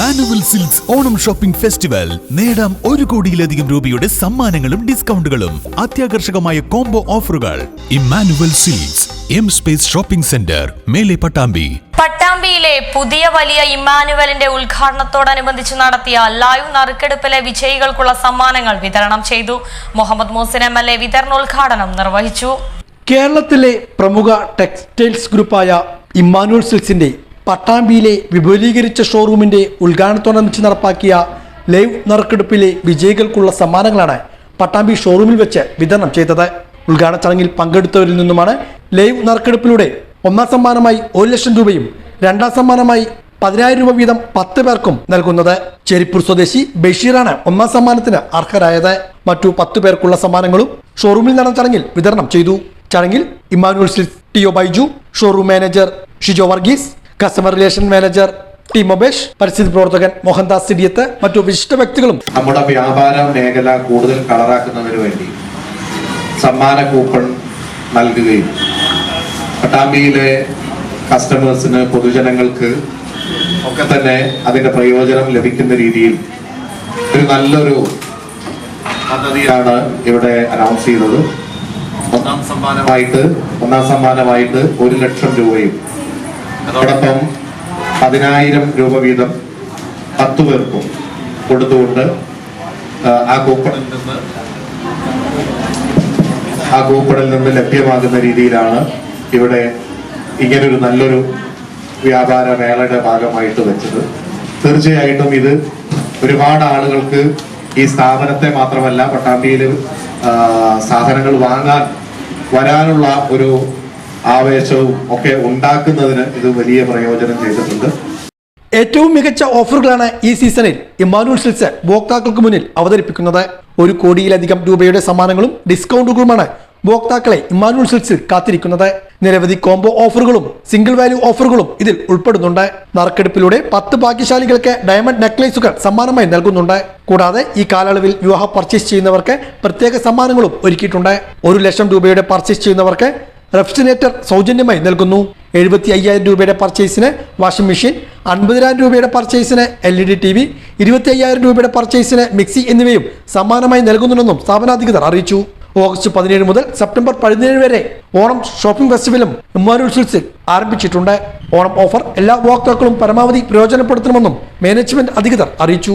Immanuel Silks Onam shopping festival. നേടാം ഒരു കോടിയിലധികം രൂപയുടെ സമ്മാനങ്ങളും ഡിസ്കൗണ്ടുകളും. അത്യാകർഷകമായ കോംബോ ഓഫറുകൾ. Immanuel Silks M space shopping centre മേലെ പട്ടാമ്പി. പട്ടാമ്പിയിലെ പുതിയ വലിയ ഇമ്മാനുവലിന്റെ ഉദ്ഘാടനത്തോടനുബന്ധിച്ച് നടത്തിയ ലൈവ് നറുക്കെടുപ്പിലെ വിജയികൾക്കുള്ള സമ്മാനങ്ങൾ വിതരണം ചെയ്തു. Muhammad Mohsin M L A വിതരണോദ്ഘാടനം നിർവഹിച്ചു. കേരളത്തിലെ പ്രമുഖ ടെക്സ്റ്റൈൽസ് ഗ്രൂപ്പായ ഇമ്മാനുവൽ സിൽക്സിന്റെ പട്ടാമ്പിയിലെ വിപുലീകരിച്ച ഷോറൂമിന്റെ ഉദ്ഘാടനത്തോടനുബന്ധിച്ച് നടപ്പാക്കിയ ലൈവ് നറുക്കെടുപ്പിലെ വിജയികൾക്കുള്ള സമ്മാനങ്ങളാണ് പട്ടാമ്പി ഷോറൂമിൽ വെച്ച് വിതരണം ചെയ്തത്. ഉദ്ഘാടന ചടങ്ങിൽ പങ്കെടുത്തവരിൽ നിന്നുമാണ് ലൈവ് നറുക്കെടുപ്പിലൂടെ ഒന്നാം സമ്മാനമായി ഒരു ലക്ഷം രൂപയും രണ്ടാം സമ്മാനമായി പതിനായിരം രൂപ വീതം പത്ത് പേർക്കും നൽകുന്നത്. ചെരിപ്പൂർ സ്വദേശി ബഷീറാണ് ഒന്നാം സമ്മാനത്തിന് അർഹരായത്. മറ്റു പത്ത് പേർക്കുള്ള സമ്മാനങ്ങളും ഷോറൂമിൽ നടന്ന ചടങ്ങിൽ വിതരണം ചെയ്തു. ചടങ്ങിൽ Immanuel T O Baiju showroom manager Shijo Varghese customer relation manager T Mobesh പരിസ്ഥിതി പ്രവർത്തകൻ മോഹൻദാസ് സിഡിയത്ത് മറ്റു വിശിഷ്ട വ്യക്തികളും. നമ്മുടെ വ്യാപാര മേഖല കൂടുതൽ കളറാക്കുന്നതിന് വേണ്ടി സമ്മാന കൂപ്പൺ നൽകുകയും പട്ടാമ്പിയിലെ കസ്റ്റമേഴ്സിന് പൊതുജനങ്ങൾക്ക് ഒക്കെ തന്നെ അതിന്റെ പ്രയോജനം ലഭിക്കുന്ന രീതിയിൽ ഒരു നല്ലൊരു പദ്ധതിയാണ് ഇവിടെ അനൗൺസ് ചെയ്തത്. ഒന്നാം സമ്മാനമായിട്ട് ഒന്നാം സമ്മാനമായിട്ട് ഒരു ലക്ഷം രൂപയും അതോടൊപ്പം പതിനായിരം രൂപ വീതം പത്തു പേർക്കും കൊടുത്തുകൊണ്ട് ആ, കൂപ്പണിൽ നിന്ന് ആ കൂപ്പണിൽ നിന്ന് ലഭ്യമാകുന്ന രീതിയിലാണ് ഇവിടെ ഇങ്ങനൊരു നല്ലൊരു വ്യാപാര മേളയുടെ ഭാഗമായിട്ട് വെച്ചത്. തീർച്ചയായിട്ടും ഇത് ഒരുപാട് ആളുകൾക്ക് ഈ സ്ഥാപനത്തെ മാത്രമല്ല പട്ടാമ്പിയിൽ സാധനങ്ങൾ വാങ്ങാൻ വരാനുള്ള ഒരു ആവേശവും ഒക്കെ ഉണ്ടാക്കുന്നതിന് ഇത് വലിയ പ്രയോജനം ചെയ്തിട്ടുണ്ട്. ഏറ്റവും മികച്ച ഓഫറുകളാണ് ഈ സീസണിൽ ഇമ്മാനുവൽ സിൽസ് ഉപഭോക്താക്കൾക്ക് മുന്നിൽ അവതരിപ്പിക്കുന്നത്. ഒരു കോടിയിലധികം രൂപയുടെ സമ്മാനങ്ങളും ഡിസ്കൗണ്ടുകളുമാണ് ഉപഭോക്താക്കളെ ഇമ്മാനുവൽ സിൽസിൽ കാത്തിരിക്കുന്നത്. നിരവധി കോംബോ ഓഫറുകളും സിംഗിൾ വാല്യൂ ഓഫറുകളും ഇതിൽ ഉൾപ്പെടുന്നുണ്ട്. നറുക്കെടുപ്പിലൂടെ പത്ത് ഭാഗ്യശാലികൾക്ക് ഡയമണ്ട് നെക്ലേസുകൾ സമ്മാനമായി നൽകുന്നുണ്ട്. കൂടാതെ ഈ കാലയളവിൽ വിവാഹ പർച്ചേസ് ചെയ്യുന്നവർക്ക് പ്രത്യേക സമ്മാനങ്ങളും ഒരുക്കിയിട്ടുണ്ട്. ഒരു ലക്ഷം രൂപയുടെ പർച്ചേസ് ചെയ്യുന്നവർക്ക് റെഫ്രിജറേറ്റർ സൗജന്യമായി നൽകുന്നു. എഴുപത്തി അയ്യായിരം രൂപയുടെ പർച്ചേസിന് വാഷിംഗ് മെഷീൻ അൻപതിനായിരം രൂപയുടെ പർച്ചേസിന് L E D T V ഇരുപത്തി അയ്യായിരം രൂപയുടെ പർച്ചേസിന് മിക്സി എന്നിവയും സമ്മാനമായി നൽകുന്നുണ്ടെന്നും സ്ഥാപനാധികൃതർ അറിയിച്ചു. ഓഗസ്റ്റ് പതിനേഴ് മുതൽ സെപ്റ്റംബർ പതിനേഴ് വരെ ഓണം ഷോപ്പിംഗ് ഫെസ്റ്റിവലും ഇമ്മാനുവൽ സിൽസിൽ ആരംഭിച്ചിട്ടുണ്ട്. ഓണം ഓഫർ എല്ലാ ഉപഭോക്താക്കളും പരമാവധി പ്രയോജനപ്പെടുത്തണമെന്നും മാനേജ്മെന്റ് അധികൃതർ അറിയിച്ചു.